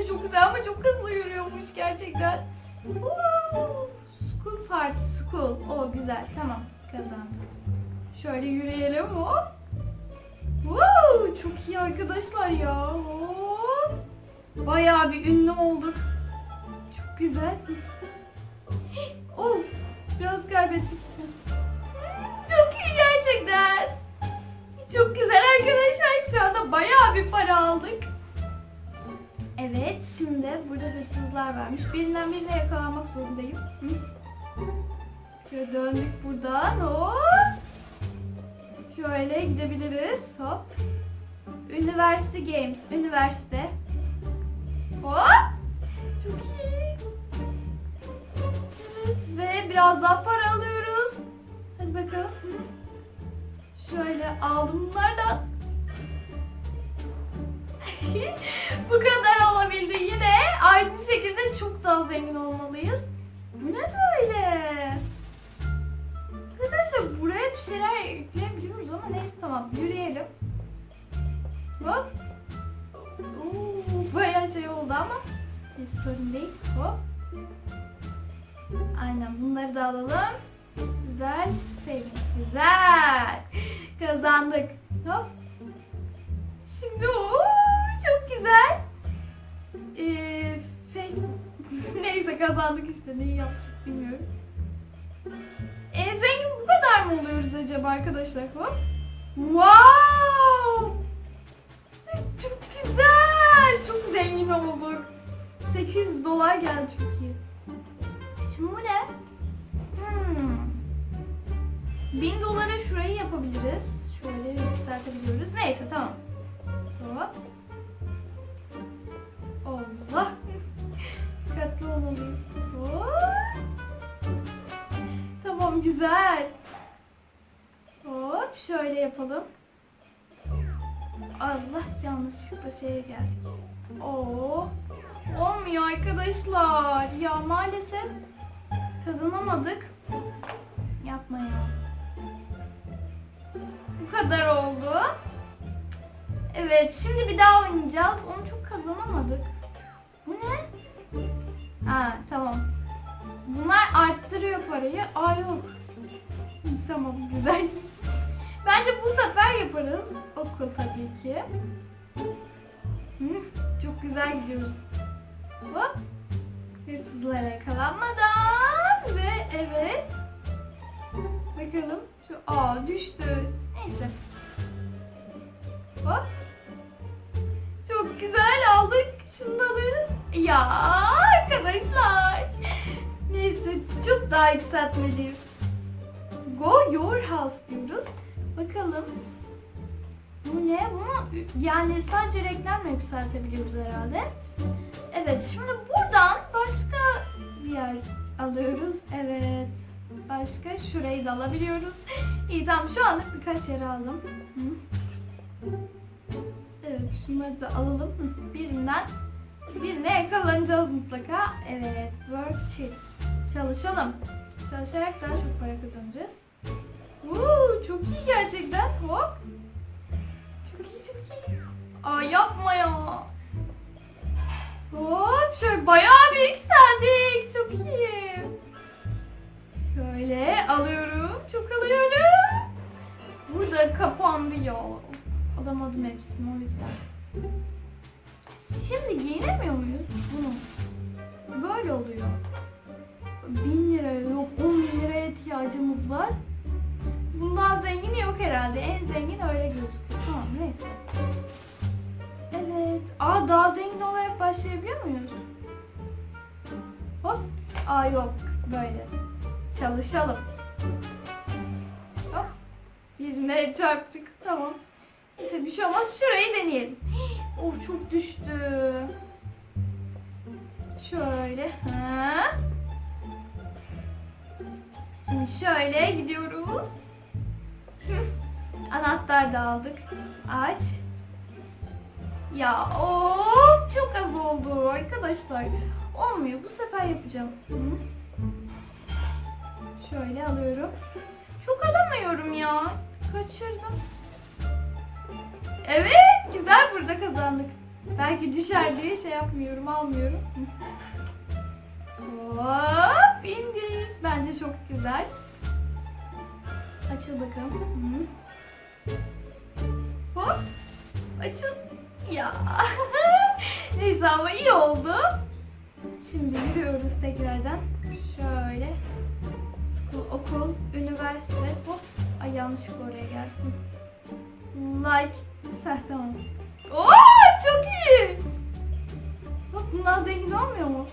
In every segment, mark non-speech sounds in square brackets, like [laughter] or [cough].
Bence çok güzel ama çok hızlı yürüyormuş gerçekten. School party school. O güzel tamam kazandım. Şöyle yürüyelim hop. Woo! Çok iyi arkadaşlar ya. Hop. Bayağı bir ünlü olduk. Çok güzel. [laughs] Oh, biraz kaybettim. Çok iyi gerçekten. Çok güzel arkadaşlar. Şu anda bayağı bir para aldık. Evet, şimdi burada hırsızlar varmış. Birinden birine yakalanmak zorundayım. Şöyle döndük buradan. Hop. Şöyle gidebiliriz. Hop. Üniversite Games. Üniversite. Hop. Çok iyi. Evet ve biraz daha para alıyoruz. Hadi bakalım. Şöyle aldım bunlardan. [laughs] Bu kadar olabildi yine. Aynı şekilde çok daha zengin olmalıyız. Bu ne böyle? Arkadaşlar buraya bir şeyler ekleyebiliyoruz ama neyse tamam yürüyelim. Hop. Oo, bayağı şey oldu ama neyse sorun değil. Hop. Aynen bunları da alalım. Güzel. Sevdim. Güzel. Kazandık. Hop. Şimdi o çok güzel. Ee, Facebook. [laughs] Neyse kazandık işte. Neyi yaptık bilmiyorum. E, zengin bu kadar mı oluyoruz acaba arkadaşlar? Hop. Wow! Çok güzel. Çok zengin olduk. 800 dolar geldi çok iyi. Şimdi bu ne? Hmm. 1000 dolara şurayı yapabiliriz. Şöyle yükseltebiliyoruz. Yapalım. Allah yanlışlıkla şeye geldik. Oo. Olmuyor arkadaşlar. Ya maalesef kazanamadık. Yapma ya. Bu kadar oldu. Evet şimdi bir daha oynayacağız. Onu çok kazanamadık. Bu ne? Ha tamam. Bunlar arttırıyor parayı. Aa yok. Tamam güzel. Bence bu sefer yaparız. Okul tabii ki. Çok güzel gidiyoruz. Hop. Hırsızlara yakalanmadan ve evet. Bakalım. Şu aa düştü. Neyse. Hop. Çok güzel aldık. Şunu da alıyoruz. Ya arkadaşlar. Neyse çok daha yükseltmeliyiz. Go your house diyoruz. Bakalım. Bu ne? Bunu yani sadece reklamla yükseltebiliyoruz herhalde. Evet şimdi buradan başka bir yer alıyoruz. Evet. Başka şurayı da alabiliyoruz. İyi tamam şu anlık birkaç yer aldım. Evet şunları da alalım. Birinden birine yakalanacağız mutlaka. Evet work chill. Çalışalım. Çalışarak daha çok para kazanacağız. Uuu çok iyi gerçekten. Hop. Çok iyi çok iyi. Aa yapma ya. Hop şöyle bayağı bir yükseldik. Çok iyi. Şöyle alıyorum. Çok alıyorum. Burada kapandı ya. Alamadım hepsini o yüzden. Şimdi giyinemiyor muyuz bunu? Böyle oluyor. Bin lira yok 10 bin liraya ihtiyacımız var. Bundan zengin yok herhalde. En zengin öyle gözüküyor. Tamam neyse. Evet. Aa daha zengin olarak başlayabiliyor muyuz? Hop. Aa yok. Böyle. Çalışalım. Hop. Birine çarptık. Tamam. Neyse bir şey olmaz. Şurayı deneyelim. [gasps] Oh çok düştü. Şöyle. Ha. Şimdi şöyle gidiyoruz. Anahtar da aldık. Aç. Ya of çok az oldu arkadaşlar. Olmuyor. Bu sefer yapacağım. Hı. Şöyle alıyorum. Çok alamıyorum ya. Kaçırdım. Evet, güzel burada kazandık. Belki düşer diye şey yapmıyorum, almıyorum. Hop indik. Bence çok güzel. Açıl bakalım. Hı. Hop. Açıl. Ya. [laughs] Neyse ama iyi oldu. Şimdi yürüyoruz tekrardan. Şöyle. Okul, okul, üniversite. Hop. Ay yanlışlıkla oraya geldim. Like. Seh tamam. Oo çok iyi. Bak bundan zengin olmuyor mu?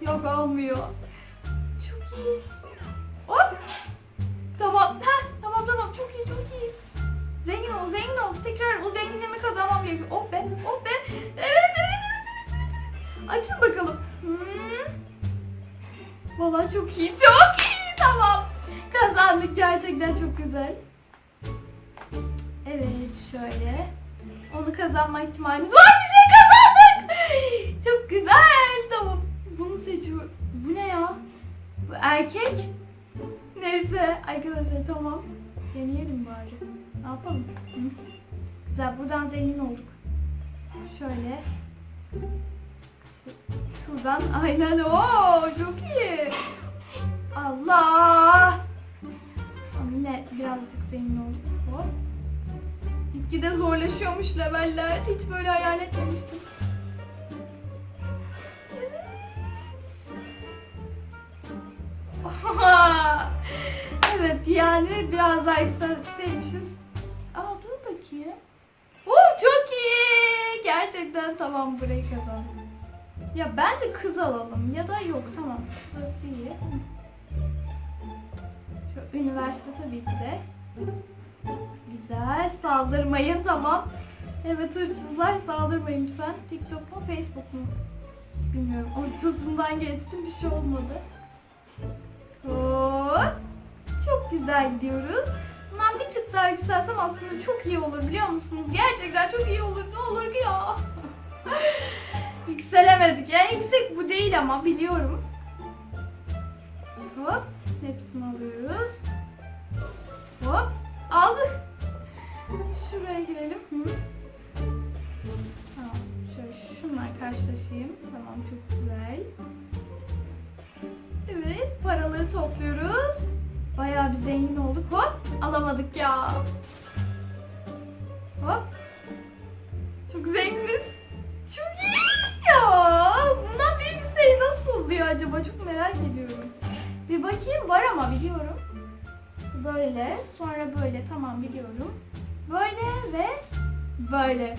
Yok olmuyor. Çok iyi. Hop. Tamam Zengin ol zengin ol. Tekrar o zenginliğimi kazanmam gerekiyor. Oh be oh be. Evet evet evet. evet. Açın bakalım. Hmm. Vallahi çok iyi çok iyi tamam. Kazandık gerçekten çok güzel. Evet şöyle. Onu kazanma ihtimalimiz var. Bir şey kazandık. Çok güzel. Tamam. Bunu seçiyorum. Bu ne ya? Bu erkek. Neyse arkadaşlar tamam. Deneyelim bari. Ne yapalım? Güzel buradan zengin olduk. Şöyle. Şuradan aynen o çok iyi. Allah. Ama yine birazcık zengin olduk. Hop. Gitgide zorlaşıyormuş leveller. Hiç böyle hayal etmemiştim. evet [laughs] yani biraz daha yükseltseymişiz. Gerçekten tamam burayı kazandım. Ya bence kız alalım ya da yok tamam. Burası iyi. Şu üniversite tabii ki de. Güzel. Saldırmayın tamam. Evet hırsızlar saldırmayın lütfen. TikTok mu Facebook mu? Bilmiyorum. Ortasından geçtim bir şey olmadı. Hop. Çok güzel gidiyoruz. Bundan bir tık daha yükselsem aslında çok iyi olur biliyor musunuz? Gerçekten çok iyi olur. Ne olur ki ya? [laughs] Yükselemedik. Yani yüksek bu değil ama biliyorum. Hop. Hepsini alıyoruz. Hop. Aldık. Şuraya girelim. Hı. Tamam. Şöyle şunlar karşılaşayım. Tamam çok güzel. Evet paraları topluyoruz. Bayağı bir zengin olduk. Hop alamadık ya. Böyle sonra böyle tamam biliyorum. Böyle ve böyle.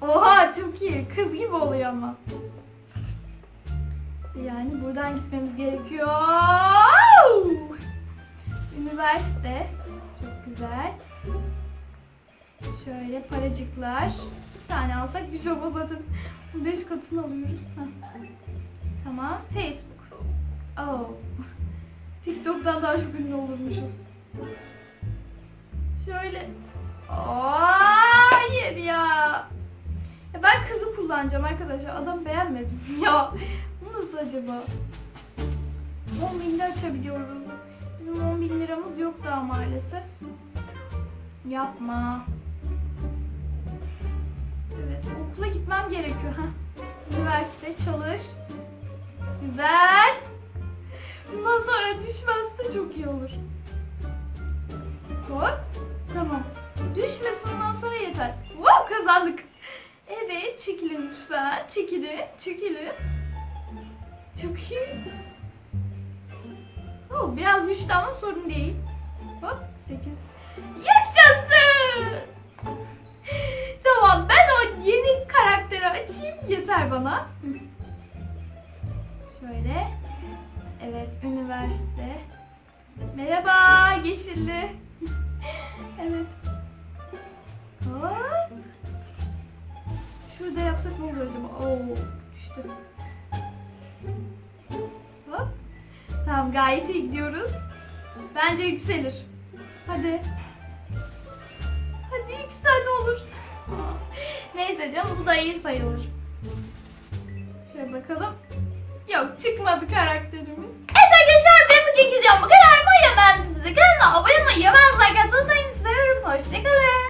Oha çok iyi. Kız gibi oluyor ama. Yani buradan gitmemiz gerekiyor. Üniversite. Çok güzel. Şöyle paracıklar. Bir tane alsak bir şey olmaz zaten. Beş katını alıyoruz. Tamam. Facebook. Oh. [laughs] TikTok'tan daha çok ünlü olurmuşuz. Şöyle. Aa, hayır ya. ya. Ben kızı kullanacağım arkadaşlar. Adam beğenmedim. [laughs] Ya bu nasıl acaba? 10 bin lira açabiliyoruz. Bizim 10 bin liramız yok daha maalesef. Yapma. Evet okula gitmem gerekiyor. Heh. Üniversite çalış. Güzel. Bundan sonra düşmezse çok iyi olur. Hop. Tamam. Düşmesin ondan sonra yeter. Wow kazandık. Evet çekilin lütfen. Çekilin. Çekilin. Çok iyi. Oh, biraz düştü ama sorun değil. Hop 8. Yaşasın. Tamam ben o yeni karakteri açayım yeter bana. Şöyle. Evet üniversite. Merhaba Yeşilli. [laughs] evet. Hop. Şurada yapsak ne olur acaba? Oo, düştü. Hop. Tamam gayet iyi gidiyoruz. Bence yükselir. Hadi. Hadi yüksel ne olur. [laughs] Neyse canım bu da iyi sayılır. Şöyle bakalım. Yok çıkmadı karakterimiz. Evet arkadaşlar bugünkü videom bu kadar mı? Yemem sizi. Kendine abone olmayı, yemem. Like atmayı unutmayın. Hoşçakalın.